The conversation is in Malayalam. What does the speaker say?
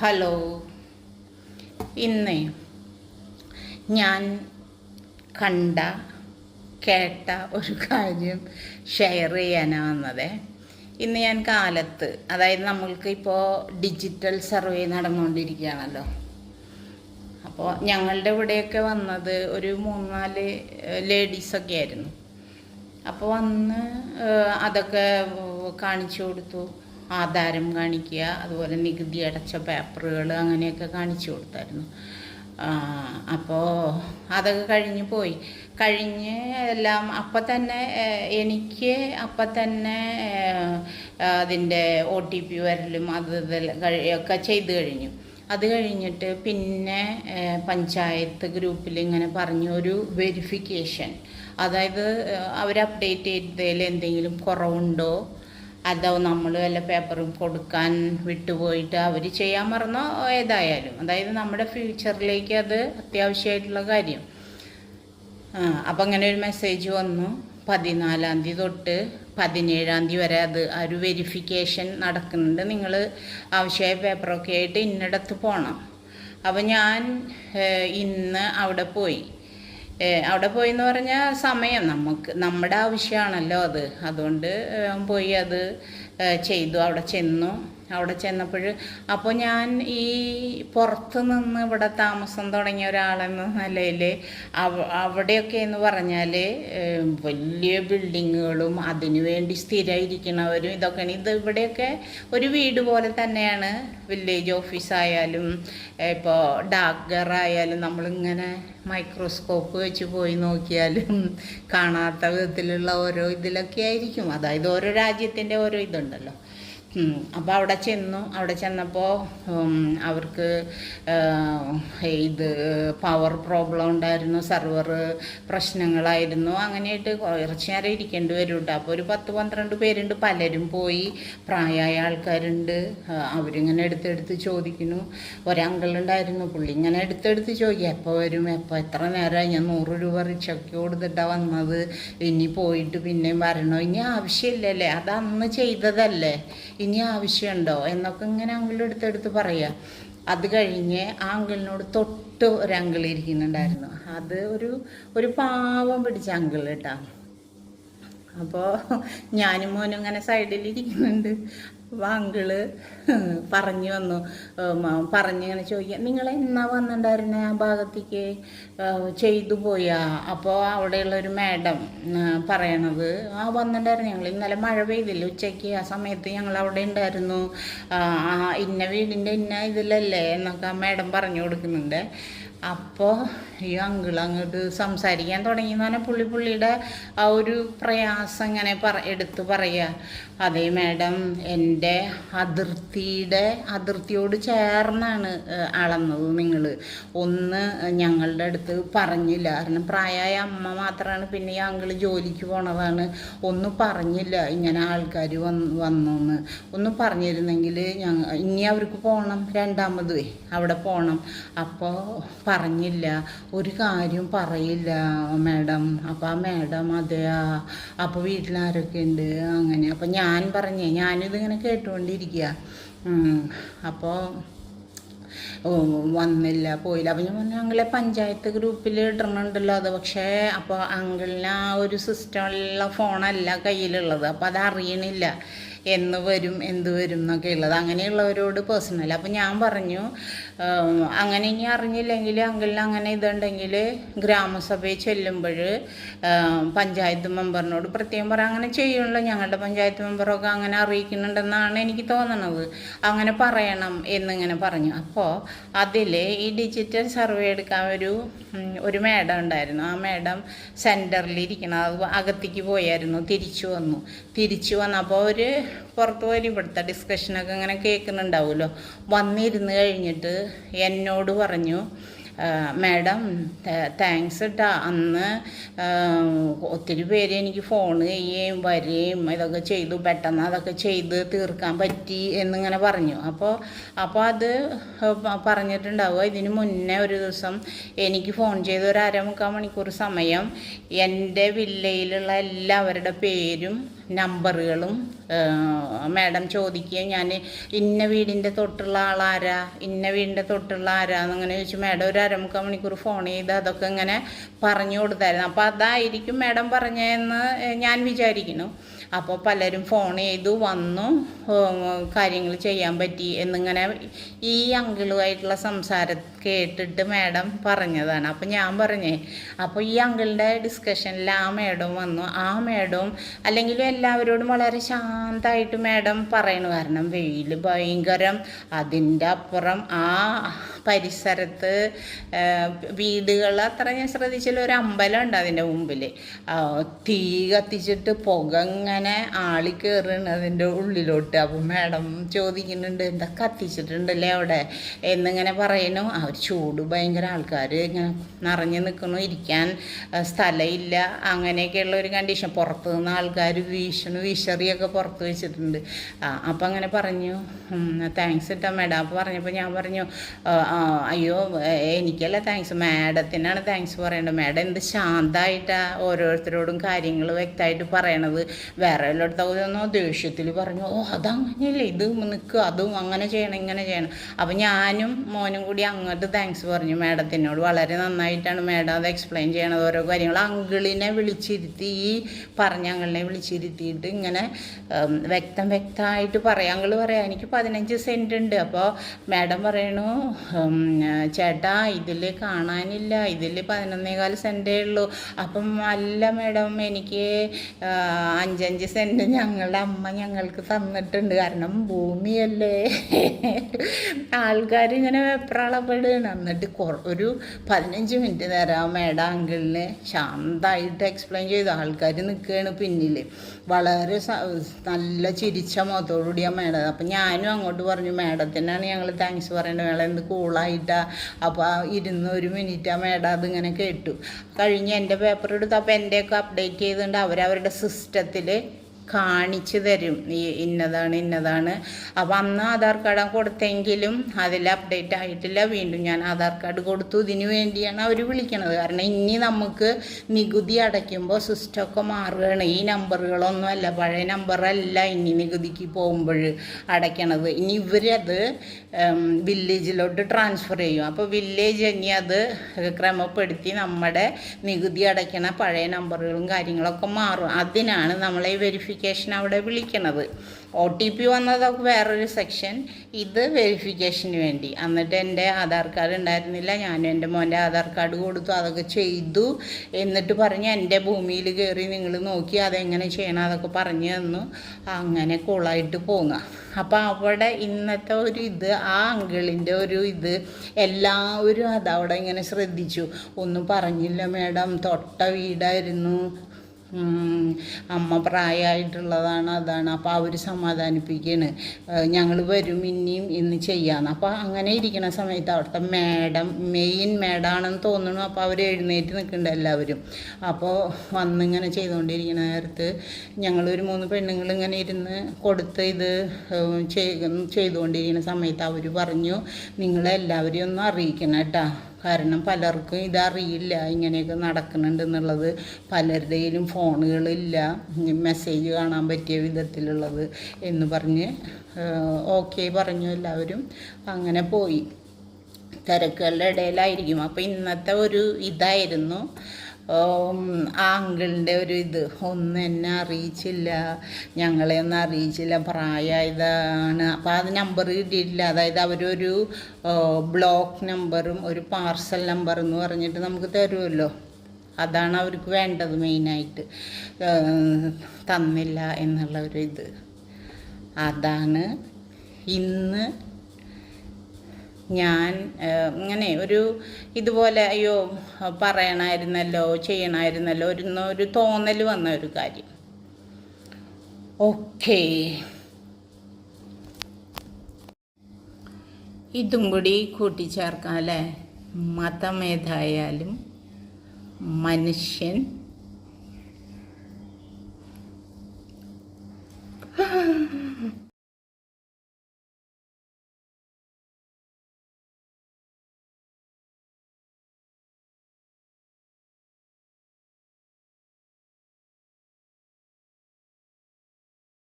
ഹലോ. ഇന്ന് ഞാൻ കണ്ട കേട്ട ഒരു കാര്യം ഷെയർ ചെയ്യാനാണ് വന്നത്. ഇന്ന് ഞാൻ കാലത്ത് അതായത് നമ്മൾക്ക് ഇപ്പോൾ ഡിജിറ്റൽ സർവേ നടന്നുകൊണ്ടിരിക്കുകയാണല്ലോ അപ്പോൾ ഞങ്ങളുടെ ഇവിടെയൊക്കെ വന്നത് ഒരു മൂന്നാൽ ലേഡീസൊക്കെ ആയിരുന്നു. അപ്പോൾ വന്ന് അതൊക്കെ കാണിച്ചു കൊടുത്തു. ആധാരം കാണിക്കുക അതുപോലെ നികുതി അടച്ച പേപ്പറുകൾ അങ്ങനെയൊക്കെ കാണിച്ചു കൊടുത്തായിരുന്നു. അപ്പോൾ അതൊക്കെ കഴിഞ്ഞ് പോയി. കഴിഞ്ഞ് എല്ലാം അപ്പം തന്നെ എനിക്ക് അപ്പം തന്നെ അതിന്റെ ഒ ടി പി വരലും അത് ഒക്കെ ചെയ്ത് കഴിഞ്ഞു. അത് കഴിഞ്ഞിട്ട് പിന്നെ പഞ്ചായത്ത് ഗ്രൂപ്പിൽ ഇങ്ങനെ പറഞ്ഞു ഒരു വെരിഫിക്കേഷൻ. അതായത് അവർ അപ്ഡേറ്റ് ചെയ്തതിൽ എന്തെങ്കിലും കുറവുണ്ടോ? അതോ നമ്മൾ വല്ല പേപ്പറും കൊടുക്കാൻ വിട്ടുപോയിട്ട് അവർ ചെയ്യാൻ മറന്നോ ഏതായാലും. അതായത് നമ്മുടെ ഫ്യൂച്ചറിലേക്ക് അത് അത്യാവശ്യമായിട്ടുള്ള കാര്യം. അപ്പം അങ്ങനെ ഒരു മെസ്സേജ് വന്നു. പതിനാലാം തീയതി തൊട്ട് പതിനേഴാം തീയതി വരെ അത് ആ ഒരു വെരിഫിക്കേഷൻ നടക്കുന്നുണ്ട്. നിങ്ങൾ ആവശ്യമായ പേപ്പറൊക്കെ ആയിട്ട് ഇന്നിടത്ത് പോകണം അപ്പം ഞാൻ ഇന്ന് അവിടെ പോയി. അവിടെ പോയി എന്ന് പറഞ്ഞാൽ സമയം നമുക്ക് നമ്മുടെ ആവശ്യമാണല്ലോ അത്. അതുകൊണ്ട് പോയി അത് ചെയ്തു. അവിടെ ചെന്നു. അവിടെ ചെന്നപ്പോൾ. അപ്പോൾ ഞാൻ ഈ പുറത്ത് നിന്ന് ഇവിടെ താമസം തുടങ്ങിയ ഒരാളെന്ന നിലയിൽ അവിടെയൊക്കെ എന്ന് പറഞ്ഞാൽ വലിയ ബിൽഡിങ്ങുകളും അതിനു വേണ്ടി സ്ഥിരമായിരിക്കണവരും ഇതൊക്കെയാണ്. ഇത് ഇവിടെയൊക്കെ ഒരു വീട് പോലെ തന്നെയാണ് വില്ലേജ് ഓഫീസായാലും ഇപ്പോൾ ഡാഗർ ആയാലും നമ്മളിങ്ങനെ മൈക്രോസ്കോപ്പ് വെച്ച് പോയി നോക്കിയാലും കാണാത്ത വിധത്തിലുള്ള ഓരോ ഇതിലൊക്കെ ആയിരിക്കും. അതായത് ഓരോ രാജ്യത്തിന്റെ ഓരോ ഇതുണ്ടല്ലോ. അപ്പോൾ അവിടെ ചെന്നു. അവിടെ ചെന്നപ്പോൾ അവർക്ക് ഇത് പവർ പ്രോബ്ലം ഉണ്ടായിരുന്നു സെർവർ പ്രശ്നങ്ങളായിരുന്നു. അങ്ങനെയായിട്ട് കുറച്ച് നേരം ഇരിക്കേണ്ടി വരും കേട്ടോ അപ്പോൾ ഒരു പത്ത് പന്ത്രണ്ട് പേരുണ്ട്. പലരും പോയി. പ്രായമായ ആൾക്കാരുണ്ട്. അവരിങ്ങനെ എടുത്തെടുത്ത് ചോദിക്കുന്നു. ഒരങ്കിളുണ്ടായിരുന്നു. പുള്ളി ഇങ്ങനെ എടുത്തെടുത്ത് ചോദിക്കും എപ്പോൾ വരും? എപ്പോൾ എത്ര നേരമായി ഞാൻ നൂറ് രൂപ റിക്ഷയ്ക്ക് കൊടുത്തിട്ടാണ് വന്നത്. ഇനി പോയിട്ട് പിന്നെയും വരണോ? ഇനി ആവശ്യമില്ലല്ലേ? അത് അന്ന് ചെയ്തതല്ലേ? ഇനി ആവശ്യമുണ്ടോ എന്നൊക്കെ ഇങ്ങനെ അങ്കിൾ എടുത്തെടുത്ത് പറയുക അത് കഴിഞ്ഞ് ആ അങ്കിളിനോട് തൊട്ട് ഒരു അങ്കിൾ ഇരിക്കുന്നുണ്ടായിരുന്നു. അത് ഒരു ഒരു പാവം പിടിച്ച അങ്കിൾ കേട്ടാ. അപ്പോൾ ഞാനും മോനും ഇങ്ങനെ സൈഡിലിരിക്കുന്നുണ്ട്. അപ്പോൾ അങ്കിൾ പറഞ്ഞു വന്നു. പറഞ്ഞു ഇങ്ങനെ ചോദിക്കുക നിങ്ങൾ എന്നാ വന്നിട്ടുണ്ടായിരുന്നെ ആ ഭാഗത്തേക്ക്? ചെയ്തു പോയാ. അപ്പോൾ അവിടെയുള്ള ഒരു മാഡം പറയണത് ആ വന്നിട്ടുണ്ടായിരുന്നു ഞങ്ങൾ ഇന്നലെ മഴ പെയ്തില്ല ഉച്ചയ്ക്ക്. ആ സമയത്ത് ഞങ്ങൾ അവിടെ ഉണ്ടായിരുന്നു ഇന്ന വീടിന്റെ ഇന്ന ഇതിലല്ലേ? എന്നൊക്കെ ആ മാഡം പറഞ്ഞു കൊടുക്കുന്നുണ്ട്. അപ്പോൾ ഈ അങ്കിൾ അങ്ങോട്ട് സംസാരിക്കാൻ തുടങ്ങി എന്ന് പറഞ്ഞാൽ പുള്ളി പുള്ളിയുടെ ആ ഒരു പ്രയാസം ഇങ്ങനെ പറ എടുത്ത് പറയുക അതേ മാഡം എന്റെ അതിർത്തിയുടെ അതിർത്തിയോട് ചേർന്നാണ് അളന്നത് നിങ്ങൾ ഒന്ന് ഞങ്ങളുടെ അടുത്ത് പറഞ്ഞില്ല. കാരണം പ്രായമായ അമ്മ മാത്രമാണ് പിന്നെ ഈ അങ്കിൾ ജോലിക്ക് പോണതാണ്. ഒന്നും പറഞ്ഞില്ല ഇങ്ങനെ ആൾക്കാർ വന്ന് വന്നെന്ന്. ഒന്ന് പറഞ്ഞിരുന്നെങ്കിൽ ഞങ്ങൾ ഇനി അവർക്ക് പോകണം രണ്ടാമത് അവിടെ പോകണം അപ്പോൾ പറഞ്ഞില്ല. ഒരു കാര്യം പറയില്ല മാഡം. അപ്പോൾ ആ മാഡം അതെയാ അപ്പോൾ വീട്ടിലാരൊക്കെ ഉണ്ട് അങ്ങനെ. അപ്പോൾ ഞാൻ പറഞ്ഞേ ഞാനിതിങ്ങനെ കേട്ടുകൊണ്ടിരിക്കുക അപ്പോൾ വന്നില്ല പോയില്ല. അപ്പം ഞാൻ പറഞ്ഞു അങ്കിളെ പഞ്ചായത്ത് ഗ്രൂപ്പിൽ ഇടണുണ്ടല്ലോ അത്. പക്ഷേ അപ്പോൾ അങ്കിളിന് ആ ഒരു സിസ്റ്റമുള്ള ഫോണല്ല കയ്യിലുള്ളത്. അപ്പോൾ അത് അറിയണില്ല എന്ന് വരും എന്ത് വരും എന്നൊക്കെ ഉള്ളത്. അങ്ങനെയുള്ളവരോട് പേഴ്സണൽ അപ്പം ഞാൻ പറഞ്ഞു അങ്ങനെ ഇനി അറിഞ്ഞില്ലെങ്കിൽ അങ്കിളിന് അങ്ങനെ ഇതുണ്ടെങ്കിൽ ഗ്രാമസഭയിൽ ചെല്ലുമ്പോൾ പഞ്ചായത്ത് മെമ്പറിനോട് പ്രത്യേകം പറയാം അങ്ങനെ ചെയ്യണല്ലോ ഞങ്ങളുടെ പഞ്ചായത്ത് മെമ്പറൊക്കെ അങ്ങനെ അറിയിക്കുന്നുണ്ടെന്നാണ് എനിക്ക് തോന്നണത്. അങ്ങനെ പറയണം എന്നിങ്ങനെ പറഞ്ഞു. അപ്പോൾ അതിൽ ഈ ഡിജിറ്റൽ സർവേ എടുക്കാൻ ഒരു ഒരു മേഡം ഉണ്ടായിരുന്നു. ആ മേഡം സെന്ററിൽ ഇരിക്കണം. അത് അകത്തേക്ക് പോയായിരുന്നു. തിരിച്ചു വന്നു. തിരിച്ചു വന്നപ്പോൾ ഒരു പുറത്ത് പോയി ഇവിടുത്തെ ഡിസ്കഷനൊക്കെ ഇങ്ങനെ കേൾക്കുന്നുണ്ടാവുമല്ലോ. വന്നിരുന്ന് കഴിഞ്ഞിട്ട് എന്നോട് പറഞ്ഞു മാഡം താങ്ക്സ് കേട്ടാ അന്ന് ഒത്തിരി പേര് എനിക്ക് ഫോൺ ചെയ്യുകയും വരികയും ഇതൊക്കെ ചെയ്തു. പെട്ടെന്ന് അതൊക്കെ ചെയ്ത് തീർക്കാൻ പറ്റി എന്നിങ്ങനെ പറഞ്ഞു. അപ്പോൾ അപ്പോൾ അത് പറഞ്ഞിട്ടുണ്ടാവുക. ഇതിന് മുന്നേ ഒരു ദിവസം എനിക്ക് ഫോൺ ചെയ്ത് ഒരു അരമുക്കാൽ മണിക്കൂർ സമയം എന്റെ വില്ലയിലുള്ള എല്ലാവരുടെ പേരും നമ്പറുകളും മാഡം ചോദിക്കുകയും ഞാൻ ഇന്ന വീടിന്റെ തൊട്ടുള്ള ആളാരാ? ഇന്ന വീടിന്റെ തൊട്ടുള്ള ആരാ? എന്നിങ്ങനെ ചോദിച്ചു. മാഡം ഒരു അരമുക്കാൽ മണിക്കൂർ ഫോൺ ചെയ്ത് അതൊക്കെ ഇങ്ങനെ പറഞ്ഞു കൊടുത്തായിരുന്നു. അപ്പോൾ അതായിരിക്കും മാഡം പറഞ്ഞതെന്ന് ഞാൻ വിചാരിക്കുന്നു. അപ്പോൾ പലരും ഫോൺ ചെയ്തു വന്നു കാര്യങ്ങൾ ചെയ്യാൻ പറ്റി എന്നിങ്ങനെ ഈ അങ്കിളുമായിട്ടുള്ള സംസാരം കേട്ടിട്ട് മാഡം പറഞ്ഞതാണ്. അപ്പോൾ ഞാൻ പറഞ്ഞേ അപ്പോൾ ഈ അങ്കിളിന്റെ ഡിസ്കഷനിൽ ആ മാഡം വന്നു. ആ മാഡം അല്ലെങ്കിൽ എല്ലാവരോടും വളരെ ശാന്തമായിട്ട് മാഡം പറയണു. കാരണം വെയിൽ ഭയങ്കരം അതിന്റെ അപ്പുറം ആ പരിസരത്ത് വീടുകൾ അത്ര ഞാൻ ശ്രദ്ധിച്ചില്ല ഒരു അമ്പലം ഉണ്ട് അതിന്റെ മുമ്പിൽ തീ കത്തിച്ചിട്ട് പുക ഇങ്ങനെ ആളി കയറുന്നു അതിന്റെ ഉള്ളിലോട്ട്. അപ്പം മാഡം ചോദിക്കുന്നുണ്ട് എന്താ കത്തിച്ചിട്ടുണ്ടല്ലേ അവിടെ? എന്നിങ്ങനെ പറയുന്നു അവർ ചൂട് ഭയങ്കര ആൾക്കാർ ഇങ്ങനെ നിറഞ്ഞു നിൽക്കണു ഇരിക്കാൻ സ്ഥലമില്ല. അങ്ങനെയൊക്കെയുള്ള ഒരു കണ്ടീഷൻ പുറത്തു നിന്ന് ആൾക്കാർ വീശണു വീശറിയൊക്കെ പുറത്ത് വെച്ചിട്ടുണ്ട്. അപ്പം അങ്ങനെ പറഞ്ഞു താങ്ക്സ് ഇട്ടാ മാഡം. അപ്പോൾ പറഞ്ഞപ്പോൾ ഞാൻ പറഞ്ഞു അയ്യോ എനിക്കല്ല താങ്ക്സ് മാഡത്തിനാണ് താങ്ക്സ് പറയേണ്ടത്. മാഡം എന്ത് ശാന്തമായിട്ടാണ് ഓരോരുത്തരോടും കാര്യങ്ങൾ വ്യക്തമായിട്ട് പറയണത്. വേറെ എല്ലായിടത്തൊന്നോ ദേഷ്യത്തിൽ പറഞ്ഞു ഓ അതങ്ങനെയല്ലേ? ഇത് നിൽക്കുക അതും അങ്ങനെ ചെയ്യണം ഇങ്ങനെ ചെയ്യണം. അപ്പം ഞാനും മോനും കൂടി അങ്ങോട്ട് താങ്ക്സ് പറഞ്ഞു. മാഡത്തിനോട് വളരെ നന്നായിട്ടാണ് മാഡം അത് എക്സ്പ്ലെയിൻ ചെയ്യണത് ഓരോ കാര്യങ്ങൾ അങ്കിളിനെ വിളിച്ചിരുത്തി ഈ പറഞ്ഞ അങ്കിളിനെ വിളിച്ചിരുത്തിയിട്ട് ഇങ്ങനെ വ്യക്തം വ്യക്തമായിട്ട് പറയാം. അങ്കിൾ പറയാം എനിക്ക് പതിനഞ്ച് സെന്റ് ഉണ്ട്. അപ്പോൾ മാഡം പറയണു ചേട്ടാ ഇതിൽ കാണാനില്ല. ഇതിൽ പതിനൊന്നേകാൽ സെന്റേ ഉള്ളൂ. അപ്പം അല്ല മാഡം എനിക്ക് അഞ്ചഞ്ച് സെന്റ് ഞങ്ങളുടെ അമ്മ ഞങ്ങൾക്ക് തന്നിട്ടുണ്ട്. കാരണം ഭൂമിയല്ലേ. ആൾക്കാർ ഇങ്ങനെ വെപ്രാളപ്പെടുകയാണ്. എന്നിട്ട് ഒരു പതിനഞ്ച് മിനിറ്റ് നേരം മേഡം അങ്കിളിന് ശാന്തമായിട്ട് എക്സ്പ്ലെയിൻ ചെയ്തു. ആൾക്കാർ നിൽക്കുകയാണ് പിന്നിൽ വളരെ നല്ല ചിരിച്ച മുഖത്തോടുകൂടിയാണ് മേഡം. അപ്പം ഞാനും അങ്ങോട്ട് പറഞ്ഞു മേഡത്തിനാണ് ഞങ്ങൾ താങ്ക്സ് പറയേണ്ടത് മേഡം എന്ത് കൂളായിട്ടാ അപ്പോൾ ഇരുന്ന് ഒരു മിനിറ്റ് ആ മേഡം അതിങ്ങനെ കേട്ടു. കഴിഞ്ഞ് എന്റെ പേപ്പർ എടുത്ത് അപ്പോൾ എന്റെയൊക്കെ അപ്ഡേറ്റ് ചെയ്തുകൊണ്ട് അവരവരുടെ സിസ്റ്റത്തിൽ കാണിച്ചു തരും. ഈ ഇന്നതാണ് ഇന്നതാണ്. അപ്പം അന്ന് ആധാർ കാർഡ് കൊടുത്തെങ്കിലും അതിൽ അപ്ഡേറ്റ് ആയിട്ടില്ല. വീണ്ടും ഞാൻ ആധാർ കാർഡ് കൊടുത്തു. ഇതിനു വേണ്ടിയാണ് അവർ വിളിക്കണത്. കാരണം ഇനി നമുക്ക് നികുതി അടയ്ക്കുമ്പോൾ സിസ്റ്റമൊക്കെ മാറുകയാണ്. ഈ നമ്പറുകളൊന്നും അല്ല പഴയ നമ്പറല്ല ഇനി നികുതിക്ക് പോകുമ്പോൾ അടയ്ക്കണത്. ഇനി ഇവരത് വില്ലേജിലോട്ട് ട്രാൻസ്ഫർ ചെയ്യും. അപ്പോൾ വില്ലേജ് ഇനി അത് ക്രമപ്പെടുത്തി നമ്മുടെ നികുതി അടയ്ക്കണ പഴയ നമ്പറുകളും കാര്യങ്ങളൊക്കെ മാറും. അതിനാണ് നമ്മളെ വെരിഫിക്കേഷൻ വെരിഫിക്കേഷൻ അവിടെ വിളിക്കണത്. ഒ ടി പി വന്നതൊക്കെ വേറൊരു സെക്ഷൻ ഇത് വെരിഫിക്കേഷന് വേണ്ടി. എന്നിട്ട് എന്റെ ആധാർ കാർഡ് ഉണ്ടായിരുന്നില്ല. ഞാനും എന്റെ മോന്റെ ആധാർ കാർഡ് കൊടുത്തു. അതൊക്കെ ചെയ്തു. എന്നിട്ട് പറഞ്ഞ് എന്റെ ഭൂമിയിൽ കയറി നിങ്ങൾ നോക്കി അതെങ്ങനെ ചെയ്യണം അതൊക്കെ പറഞ്ഞു തന്നു. അങ്ങനെ കൂളായിട്ട് പോങ്ങുക അപ്പോൾ അവിടെ ഇന്നത്തെ ഒരു ഇത് ആ അങ്കിളിന്റെ ഒരു ഇത് എല്ലാവരും അതവിടെ ഇങ്ങനെ ശ്രദ്ധിച്ചു. ഒന്നും പറഞ്ഞില്ല മേഡം തൊട്ട വീടായിരുന്നു. അമ്മ പ്രായമായിട്ടുള്ളതാണ് അതാണ്. അപ്പോൾ അവർ സമാധാനിപ്പിക്കുകയാണ് ഞങ്ങൾ വരും ഇനിയും ഇന്ന് ചെയ്യാന്ന്. അപ്പോൾ അങ്ങനെ ഇരിക്കുന്ന സമയത്ത് അവിടുത്തെ മേഡം മെയിൻ മേഡാണെന്ന് തോന്നുന്നു. അപ്പോൾ അവർ എഴുന്നേറ്റ് നിൽക്കുന്നുണ്ട് എല്ലാവരും. അപ്പോൾ വന്ന് ഇങ്ങനെ ചെയ്തുകൊണ്ടിരിക്കുന്ന നേരത്ത് ഞങ്ങളൊരു മൂന്ന് പെണ്ണുങ്ങൾ ഇങ്ങനെ ഇരുന്ന് കൊടുത്ത് ഇത് ചെയ്തുകൊണ്ടിരിക്കുന്ന സമയത്ത് അവർ പറഞ്ഞു നിങ്ങളെല്ലാവരെയും ഒന്ന് അറിയിക്കണം കേട്ടോ. കാരണം പലർക്കും ഇതറിയില്ല ഇങ്ങനെയൊക്കെ നടക്കുന്നുണ്ട് എന്നുള്ളത്. പലരുടെയിലും ഫോണുകളില്ല മെസ്സേജ് കാണാൻ പറ്റിയ വിധത്തിലുള്ളത് എന്ന് പറഞ്ഞ് ഓക്കെ പറഞ്ഞു എല്ലാവരും. അങ്ങനെ പോയി. തിരക്കുകളുടെ ഇടയിലായിരിക്കും. അപ്പോൾ ഇന്നത്തെ ഒരു ഇതായിരുന്നു. ആ അങ്കിളിന്റെ ഒരു ഇത്. ഒന്നും എന്നെ അറിയിച്ചില്ല. ഞങ്ങളെ ഒന്നും അറിയിച്ചില്ല. പ്രായമായതാണ്. അപ്പോൾ അത് നമ്പർ കിട്ടിയിട്ടില്ല. അതായത് അവരൊരു ബ്ലോക്ക് നമ്പറും ഒരു പാർസൽ നമ്പർ എന്ന് പറഞ്ഞിട്ട് നമുക്ക് തരുമല്ലോ അതാണ് അവർക്ക് വേണ്ടത് മെയിനായിട്ട് തന്നില്ല എന്നുള്ള ഒരു ഇത്. അതാണ് ഇന്ന് ഞാൻ ഇങ്ങനെ ഒരു ഇതുപോലെ അയ്യോ പറയണമായിരുന്നല്ലോ ചെയ്യണമായിരുന്നല്ലോ ഒരു ഒരു തോന്നൽ വന്ന ഒരു കാര്യം. ഓക്കേ. ഇതും കൂടി കൂട്ടിച്ചേർക്കാം അല്ലേ? മതമേതായാലും മനുഷ്യൻ.